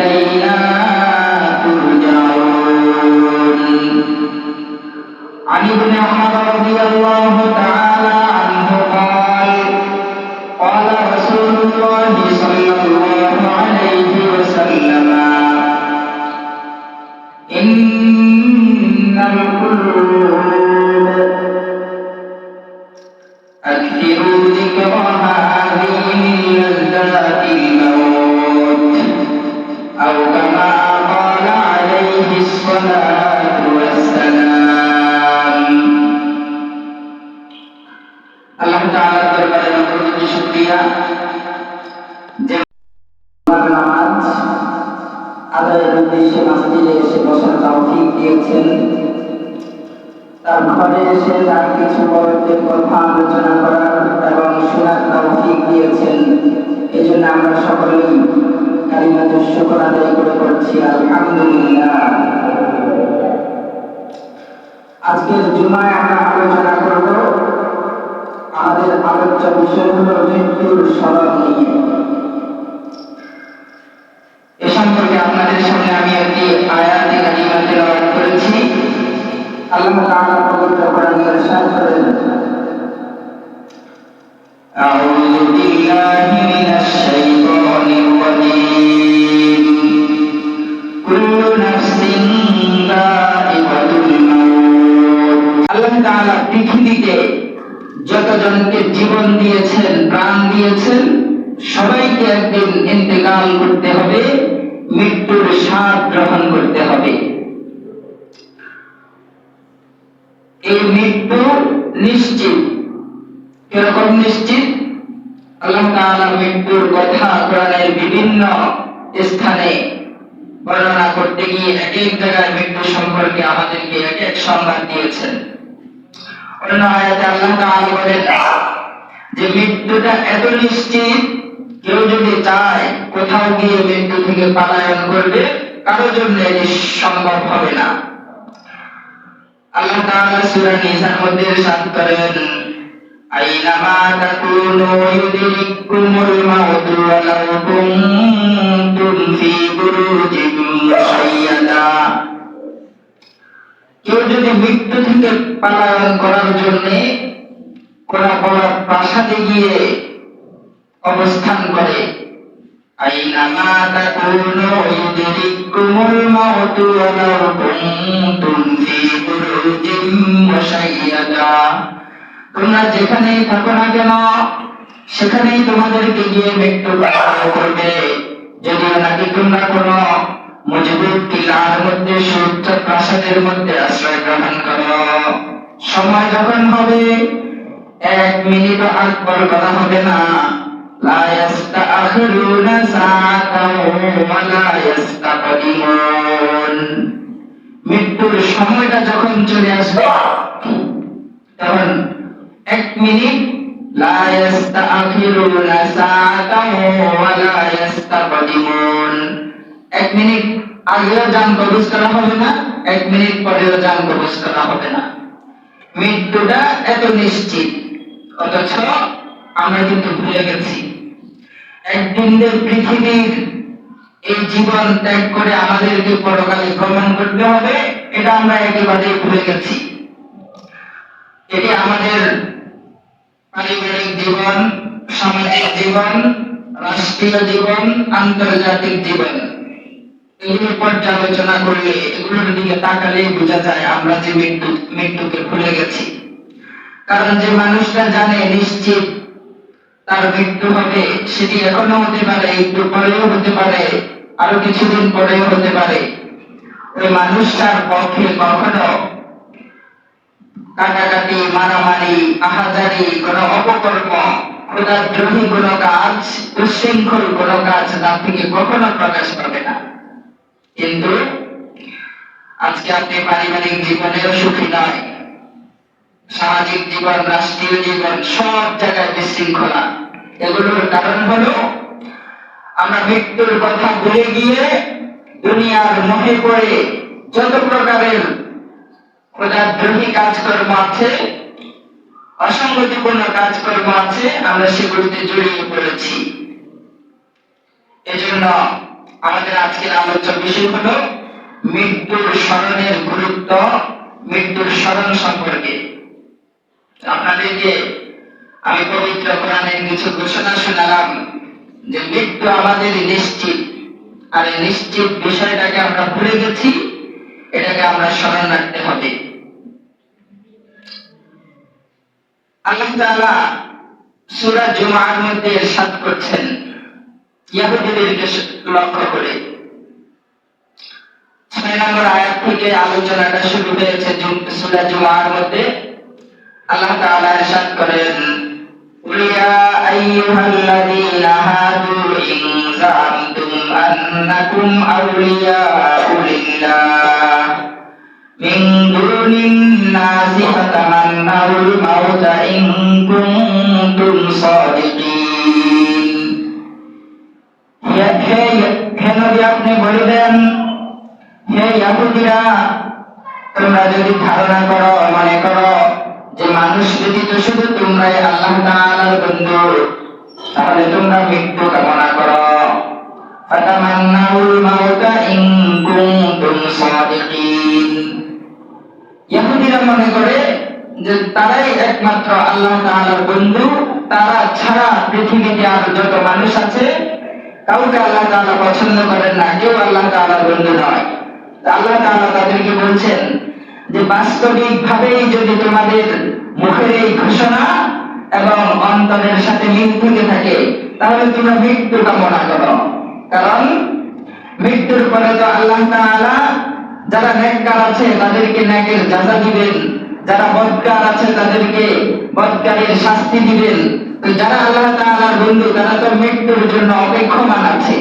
وإلينا ترجعون عن ابن عمر رضي الله উদ্দেশ্যে মসজিদে এসে দিয়েছেন তার এসে তার কিছু বড়দের আলোচনা করার এবং শোনার তৌফিক দিয়েছেন। জন্য আমরা সকলেই কালিমাত শুকর আদায় করে করছি আলহামদুলিল্লাহ আজকের জুমায় আমরা আলোচনা করব আমাদের আলোচ্য বিষয় হলো মৃত্যুর স্মরণ নিয়ে এ সম্পর্কে আপনাদের সামনে আমি একটি আয়াতে কালিমা তেলাওয়াত করেছি আল্লাহ তাআলা পবিত্র কোরআনে ইরশাদ করেন أعوذ بالله من الشيطان الرجيم পৃথিবীতে যতজনকে জীবন দিয়েছেন, প্রাণ দিয়েছেন, সবাইকে একদিন ইন্তেকাল করতে হবে, মৃত্যুর স্বাদ গ্রহণ করতে হবে। এই মৃত্যু নিশ্চিত। কীরকম নিশ্চিত? আল্লাহ মৃত্যুর কথা কোরআনের বিভিন্ন স্থানে বর্ণনা করতে গিয়ে এক এক জায়গায় মৃত্যু সম্পর্কে আমাদেরকে এক এক সংবাদ দিয়েছেন। অন্য আয়াতে আল্লাহ তাআলা বলেন, যে মৃত্যুটা এত নিশ্চিত, কেউ যদি চায় কোথাও গিয়ে মৃত্যু থেকে পালায়ন করবে কারোর জন্য এটি সম্ভব হবে না। আল্লাহ তাআলা সূরা নিসার মধ্যে ইরশাদ করেন, আইনামা তাকুনু কুনতুম ফি বুরুজিন পালায়ন করার জন্য কোন বড় প্রাসাদে গিয়ে অবস্থান করে। তোমরা যেখানেই থাকো না কেন, সেখানেই তোমাদেরকে গিয়ে মৃত্যু করবে। যদিও নাকি তোমরা কোন মজবুত কিলার মধ্যে সুউচ্চ প্রাসাদের মধ্যে আশ্রয় গ্রহণ করো সময় যখন হবে, এক মিনিট আগ পর করা হবে না। মৃত্যুর সময়টা যখন চলে আসবে, তখন এক মিনিট এক মিনিট আগেও যান কবজ করা হবে না? এক মিনিট পরেও যান কবজ করা হবে না। মৃত্যুটা এত নিশ্চিত। অথচ আমরা কিন্তু ভুলে গেছি। একদিন পৃথিবীর এই জীবন ত্যাগ করে আমাদেরকে পরকালে গমন করতে হবে, এটা আমরা একেবারে ভুলে গেছি। এটি আমাদের পারিবারিক জীবন, সামাজিক জীবন, রাষ্ট্রীয় জীবন, আন্তর্জাতিক জীবন। এগুলো পর্যালোচনা করলে এগুলোর দিকে তাকালে বোঝা যায় আমরা যে মৃত্যু মৃত্যুকে ভুলে গেছি। কারণ যে মানুষটা জানে নিশ্চিত তার মৃত্যু হবে, সেটি এখনও হতে পারে, একটু পরেও হতে পারে, আরও কিছুদিন পরেও হতে পারে। ওই মানুষটার পক্ষে কখনো কাটাকাটি, মারামারি, আহাজারি, কোন অপকর্ম ক্ষুদাদ্রোহী কোন কাজ উশৃঙ্খল কোন কাজ তার থেকে কখনো প্রকাশ পাবে না। কিন্তু আজকে আপনি পারিবারিক জীবনেও সুখী নয়। সামাজিক জীবন, রাষ্ট্রীয় জীবন, সব জায়গায় বিশৃঙ্খলা। এগুলোর কারণ হলো আমরা মৃত্যুর কথা ভুলে গিয়ে দুনিয়ার মোহে পড়ে যত প্রকারের খোদাদ্রোহী কাজকর্ম আছে অসঙ্গতিপূর্ণ কাজকর্ম আছে, আমরা সেগুলোতে জড়িয়ে পড়েছি। এজন্য আমাদের আজকের আলোচ্য বিষয় হলো মৃত্যুর স্মরণের গুরুত্ব, মৃত্যুর স্মরণ সম্পর্কে। আপনাদেরকে আমি পবিত্র কোরআনের কিছু ঘোষণা শোনালাম যে মৃত্যু আমাদের নিশ্চিত। আর এই নিশ্চিত বিষয়টাকে আমরা ভুলে গেছি, এটাকে আমরা স্মরণ রাখতে হবে। আল্লাহ সূরা জুমার মধ্যে ইরশাদ করছেন। ইহুদিদেরকে লক্ষ্য করে ছয় নম্বর আয়াত থেকে আলোচনাটা শুরু হয়েছে সূরা জুমার মধ্যে আল্লাহ তাআলা ইরশাদ করেন قل يا أيها الذين هادوا إن زعمتم أنكم أولياء لله من دون الناس فتمنوا الموت إن كنتم صادقين আপনি বলে দেন। হে তোমরা যদি ধারণা করো, মনে করো যে মানুষ ব্যতীত শুধু তোমরাই আল্লাহ তাআলার বন্ধু। তাহলে তোমরা মৃত্যু কামনা করো। ফাতামান্নাউল মাউতা ইন কুনতুম মনে করে যে তারাই একমাত্র আল্লাহ তাআলার বন্ধু। তারা ছাড়া পৃথিবীতে আর যত মানুষ আছে কাউকে আল্লাহ তাআলা পছন্দ করেন না, কেউ আল্লাহ তাআলার বন্ধু নয়। আল্লাহ তাআলা তাদেরকে বলছেন যে বাস্তবিক ভাবেই যদি তোমাদের মুখের এই ঘোষণা এবং অন্তরের সাথে মিল থেকে থাকে, তাহলে তোমরা মৃত্যু কামনা করো। কারণ মৃত্যুর পরে তো আল্লাহ তাআলা যারা নেককার আছে, তাদেরকে নেকের যাজা দিবেন। যারা বদকার আছে, তাদেরকে বদকারের শাস্তি দিবেন। যারা আল্লাহ তাআলার বন্ধু, তারা তো মৃত্যুর জন্য অপেক্ষমান আছে।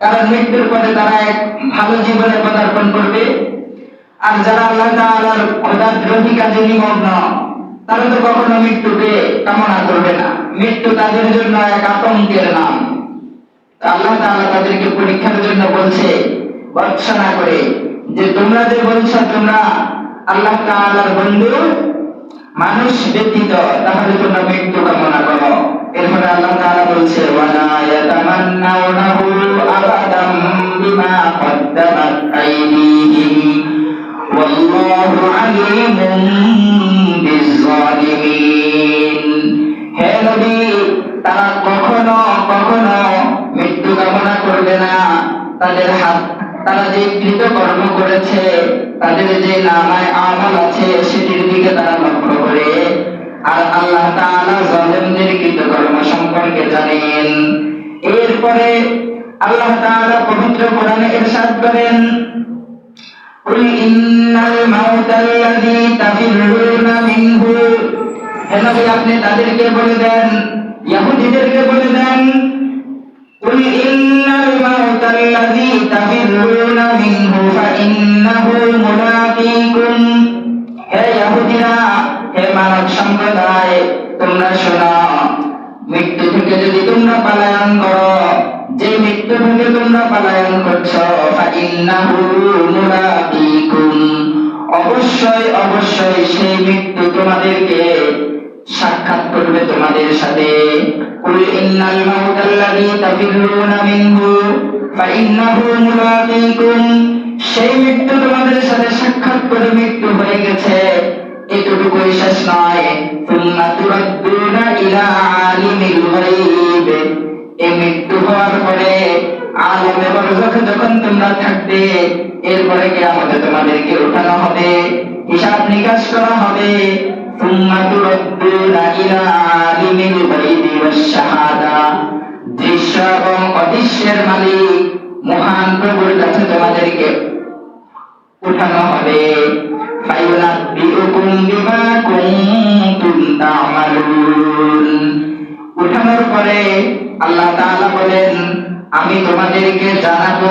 কারণ মৃত্যুর পরে তারা এক ভালো জীবনে পদার্পণ করবে। আর যারা আল্লাহ তাআলার খোদাদ্রোহী কাজে নিমগ্ন, তারা তো কখনো মৃত্যুকে কামনা করবে না। মৃত্যু তাদের জন্য এক আতঙ্কের নাম। আল্লাহ তাআলা তাদেরকে পরীক্ষার জন্য বলছে ভর্ৎসনা করে যে তোমরা যে বলছো, তোমরা আল্লাহ তাআলার বন্ধু মানুষ ব্যতীত তাহলে তোমরা মৃত্যু কামনা করো। এরপরে আল্লাহ তাআলা বলছে, ওয়ালা ইয়াতামান্নাউনাহু আবাদাম বিমা কদ্দামাত আইদিহিম। ওয়াল্লাহু আলিমুম বিজ্জালিমিন। হে নবী, তারা কখনো কখনো মৃত্যু কামনা করবে না। তাদের হাত তারা যে কৃত কর্ম করেছে তাদের যে নামায় আমল আছে সেটির দিকে তারা লক্ষ্য করে আর আল্লাহ তাআলা জালেমদের কৃতকর্ম সম্পর্কে জানেন এরপরে আল্লাহ তাআলা পবিত্র কোরআনে ইরশাদ করেন قل إن الموت الذي تفرون منه হে নবী আপনি তাদেরকে বলে দেন ইহুদিদেরকে বলে দেন قل إن الموت الذي تفرون منه فإنه ملاقيكم হে ইহুদিরা হে মানব সম্প্রদায় তোমরা শোনো মৃত্যু থেকে যদি তোমরা পলায়ন করো যে মৃত্যু থেকে তোমরা পলায়ন করছো ফাইন্নাহু মুলাকিকুম অবশ্যই অবশ্যই সেই মৃত্যু তোমাদেরকে সাক্ষাৎ করবে তোমাদের সাথে। ইন্নাল তাফিরুনা মিনহু মুলাকিকুম সেই মৃত্যু তোমাদের সাথে সাক্ষাৎ করে মৃত্যু হয়ে গেছে। এতটুকুই শেষ নয়। তুরাদ্দুনা ইলা আলিমিল গায়ব। এই মৃত্যু হওয়ার পরে বরজখ যখন তোমরা থাকবে, এরপরে কি তোমাদেরকে উঠানো হবে, হিসাব নিকাশ করা হবে। তুরাদ্দুনা ইলা আলিমিল গায়বি ওয়াস শাহাদা দৃশ্য এবং অদৃশ্যের মালিক, মহান প্রভুর কাছে তোমাদেরকে উঠানো হবে। উঠানোর পরে আল্লাহ তাআলা বলেন, আমি তোমাদেরকে জানাব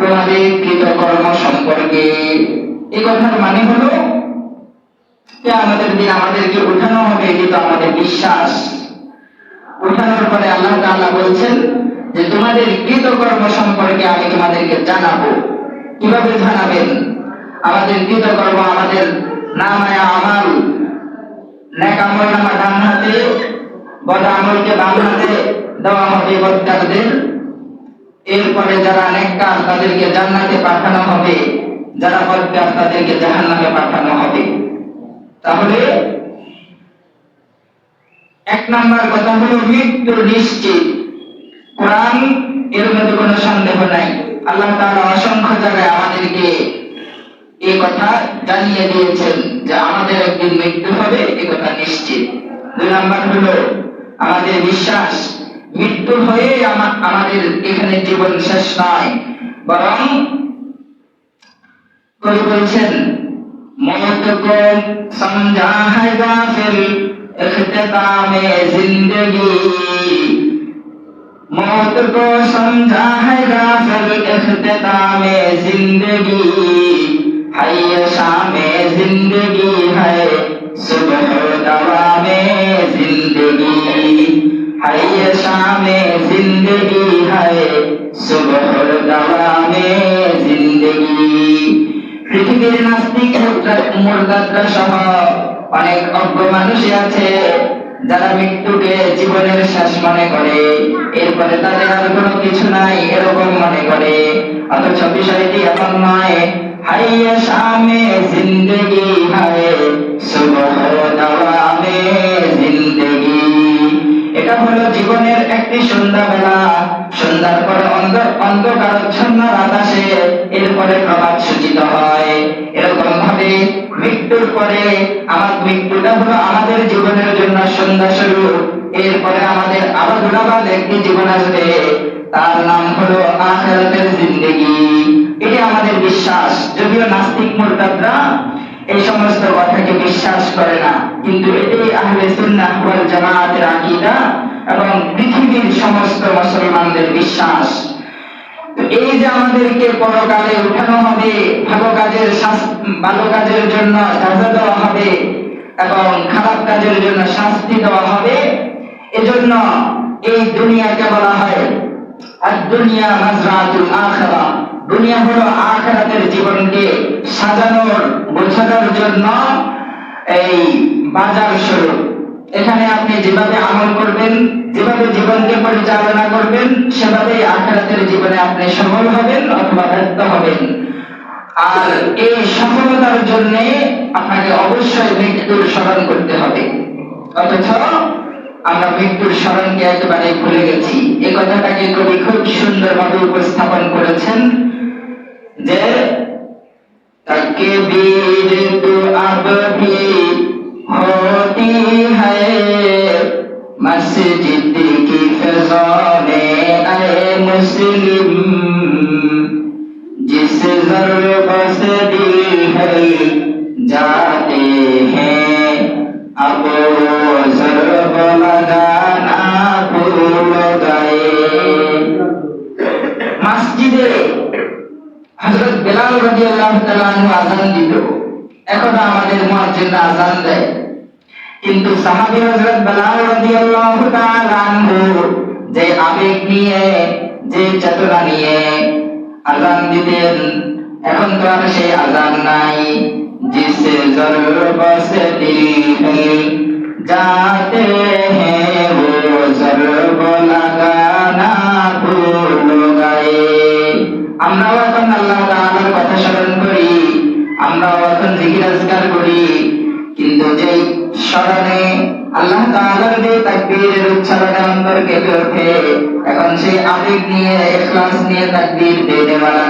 তোমাদের কৃতকর্ম সম্পর্কে। এই কথার মানে হলো আমাদের দিন আমাদেরকে উঠানো হবে, এটি তো আমাদের বিশ্বাস। উঠানোর পরে আল্লাহ তাআলা বলছেন যে, তোমাদের কৃতকর্ম সম্পর্কে আমি তোমাদেরকে জানাব। কীভাবে জানাবেন? আমাদের কৃতকর্ম আমাদের নামায় আমাল। নামা দেওয়া হবে এরপরে যারা নেককার, তাদেরকে জান্নাতে পাঠানো হবে। যারা বদকার তাদেরকে জাহান্নামে পাঠানো হবে। তাহলে এক নাম্বার কথা হলো মৃত্যু নিশ্চিত। কোরআন এর মধ্যে কোনো সন্দেহ নাই। আল্লাহ তাআলা অসংখ্য জায়গায় আমাদেরকে এই কথা জানিয়ে দিয়েছেন যে আমাদের একদিন মৃত্যু হবে, এ কথা নিশ্চিত। দুই নাম্বার হলো আমাদের বিশ্বাস, মৃত্যু হয়ে আমা- আমাদের এখানে জীবন শেষ নয়, বরং কবি বলছেন मौत को समझा है गाफिल इख्तिताम ज़िंदगी मौत को समझा है गाफिल इख्तिताम ज़िंदगी है शाम ज़िंदगी है सुबह दवा में ज़िंदगी है शाम ज़िंदगी है सुबह दवा में ज़िंदगी পৃথিবীর নাস্তিক মুরদাদরা সহ অনেক অজ্ঞ মানুষই আছে, যারা মৃত্যুকে জীবনের শেষ মনে করে। এরপরে তাদের আর কোনো কিছু নাই, এরকম মনে করে। অথচ বিষয়টি এমন নয়, হাইয়া শামে জিন্দগি হায় সুবহ দাওয়ামে জিন্দগি। এটা হলো জীবনের একটি সন্ধ্যাবেলা, সন্ধ্যার পরে অন্ধ- অন্ধকারচ্ছন্ন রাত আসে এরপরে প্রভাত সূচিত হয়। এরকম মৃত্যুর পরে আমার মৃত্যুটা হলো আমাদের জীবনের জন্য সন্ধ্যা শুরু। এরপরে আমাদের আলাদুলাবাদ একটি জীবন আসবে। তার নাম হলো আখেরাতের জিন্দেগি। এটি আমাদের বিশ্বাস। যদিও নাস্তিক মুরতাদরা এই সমস্ত কথাকে বিশ্বাস করে না, কিন্তু এটি আহলে সুন্নাহ ওয়াল জামাতের আকীদা এবং পৃথিবীর সমস্ত মুসলমানদের বিশ্বাস। এই যে আমাদেরকে পরকালে উঠানো হবে ভালো কাজের ভালো কাজের জন্য সাজা দেওয়া হবে এবং খারাপ কাজের জন্য শাস্তি দেওয়া হবে। এজন্য এই দুনিয়াকে বলা হয় আর দুনিয়া মাজরাতুল আখিরা। দুনিয়া হলো আখিরাতের জীবনকে সাজানোর বোঝানোর জন্য এই বাজার স্বরূপ এখানে আপনি যেভাবে আমল করবেন, যেভাবে জীবনকে পরিচালনা করবেন, সেভাবেই আখিরাতের জীবনে আপনি সফল হবেন অথবা ব্যর্থ হবেন। আর এই সফলতার জন্য আপনাকে অবশ্যই মৃত্যুর স্মরণ করতে হবে। অথচ আমরা মৃত্যুর স্মরণকে একেবারে ভুলে গেছি। এ কথাটাকে কবি খুব সুন্দরভাবে উপস্থাপন করেছেন যে, তাকে বীর তু আব হতি মসজিদ কি ফিজা মে মুসলিম, জিস জরুরত তাআলা আনহু আযান দিত এখনো আমাদের মুয়াজ্জিনরা আযান দেয় কিন্তু সাহাবী হযরত বেলাল রাদিয়াল্লাহু তাআলা আনহু যে আবেগ নিয়ে যে চেতনা নিয়ে আযান দিতেন এখন তো আর সেই আযান নাই জিসে জরব সে দিল হে जाते हैं জিকির আজকার করি। কিন্তু যে স্মরণে আল্লাহ তাআলার যে তাকবীরের উচ্চারণে অন্তর কেঁপে ওঠে, এখন সেই আবেগ নিয়ে, ইখলাস নিয়ে তাকবীর দেনে वाला